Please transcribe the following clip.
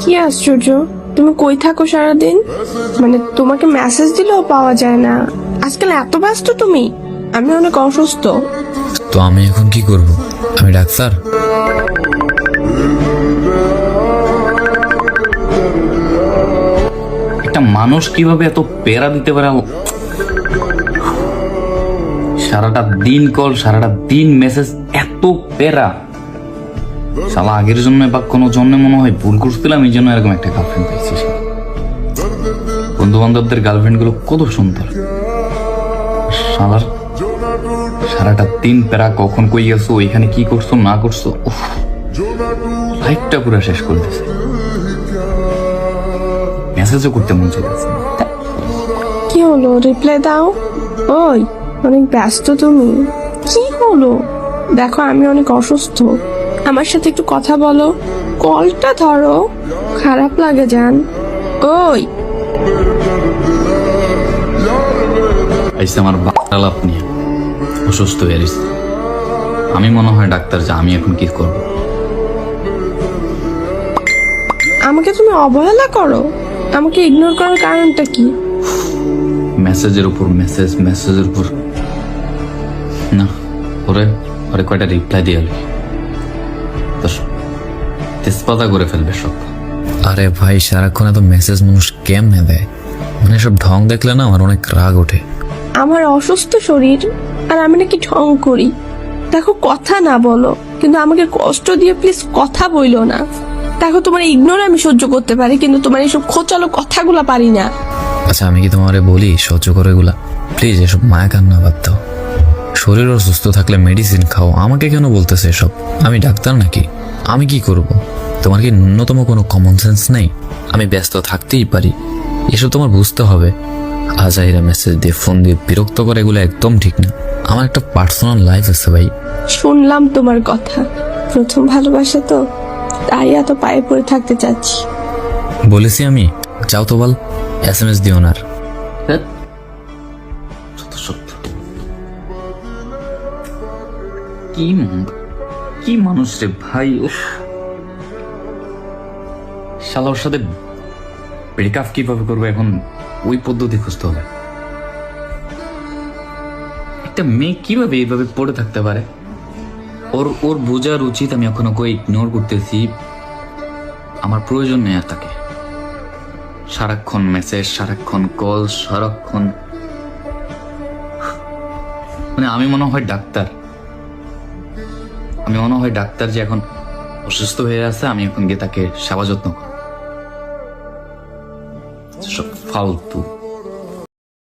কি আশ্চর্য? তুমি কই থাকো সারাদিন? মানে তোমাকে মেসেজ দিলেও পাওয়া যায় না। আজকাল এত ব্যস্ত তুমি। আমি অনেক অসুস্থ। তো আমি এখন কি করব? আমি ডাক্তার? একটা মানুষ কীভাবে এত পেরা দিতে পারে সারাটা দিন কল সারাটা দিন মেসেজ এত পেরা শালা আগের জন্য বা কোনো জন্য মনে হয় ভুল করছিলাম, এই জন্য এরকম একটা গার্লফ্রেন্ড পাইছি বন্ধু বান্ধবদের গার্লফ্রেন্ডগুলো কত সুন্দর। শালার সারাটা দিন পেরা কখন কই গেছো, ওইখানে কি করছ, না করছ লাইফটা পুরো শেষ করে দিছে মেসেজও করতে মন চাইছে কি হলো? রিপ্লাই দাও। ওই, অনেক ব্যস্ত তুমি। কি হলো? দেখো, আমি অনেক অসুস্থ। আমার সাথে একটু কথা বলো। কলটা ধরো। খারাপ লাগে যান ওই। আইসে আমার বাচ্চা নিয়ে অসুস্থ হয়ে আমি মনে হয় ডাক্তার যে আমি এখন কি করব? আমাকে তুমি অবহেলা করো? আমাকে ইগনোর করার কারণটা কি? মেসেজের উপর মেসেজ মেসেজের উপর। না ওরে ওরে কয়টা রিপ্লাই দিয়ে তেজপাতা করে ফেলবে সব। আরে ভাই সারাক্ষণ এত মেসেজ মানুষ কেমনে দেয়? মানে সব ঢং দেখলে না আমার অনেক রাগ ওঠে। আমার অসুস্থ শরীর আর আমি নাকি ঢং করি। দেখো কথা না বলো কিন্তু আমাকে কষ্ট দিয়ে প্লিজ কথা বইলো না। দেখো তোমার ইগনোর আমি সহ্য করতে পারি কিন্তু তোমার এইসব খোঁচালো কথাগুলো পারি না। আচ্ছা আমি কি তোমারে বলি সহ্য করে এগুলা? প্লিজ এসব মায়া কান্না বাদ দাও। শরীর অসুস্থ থাকলে মেডিসিন খাও। আমাকে কেন বলতেছে এসব? আমি ডাক্তার নাকি? আমি কি করব? তোমার কি ন্যূনতম কোনো কমন সেন্স নেই? আমি ব্যস্ত থাকতেই পারি। এসব তোমার বুঝতে হবে। আজাইরা মেসেজ দিয়ে ফোন দিয়ে বিরক্ত করে এগুলো একদম ঠিক না। আমার একটা পার্সোনাল লাইফ আছে ভাই। শুনলাম তোমার কথা। প্রথম ভালোবাসা তো তাই এত পায়ে পড়ে থাকতে চাচ্ছি। বলেছি আমি যাও তো বল এস এম এস দিও না কি কি মানুষ রে ভাই, উফ। শালার সাথে ব্রেকআপ কীভাবে করব এখন? ওই পদ্ধতি খুঁজতে হবে। একটা মেয়ে কীভাবে এইভাবে পড়ে থাকতে পারে? ওর ওর বোঝার উচিত আমি এখন ওকে ইগনোর করতেছি। আমার প্রয়োজন নেই আর তাকে। সারাক্ষণ মেসেজ সারাক্ষণ কল সারাক্ষণ মানে আমি মনে হয় ডাক্তার। আমি মনে হয় ডাক্তার যে এখন অসুস্থ হয়ে আছে আমি এখন গিয়ে তাকে সেবা যত্ন করব। ফালতু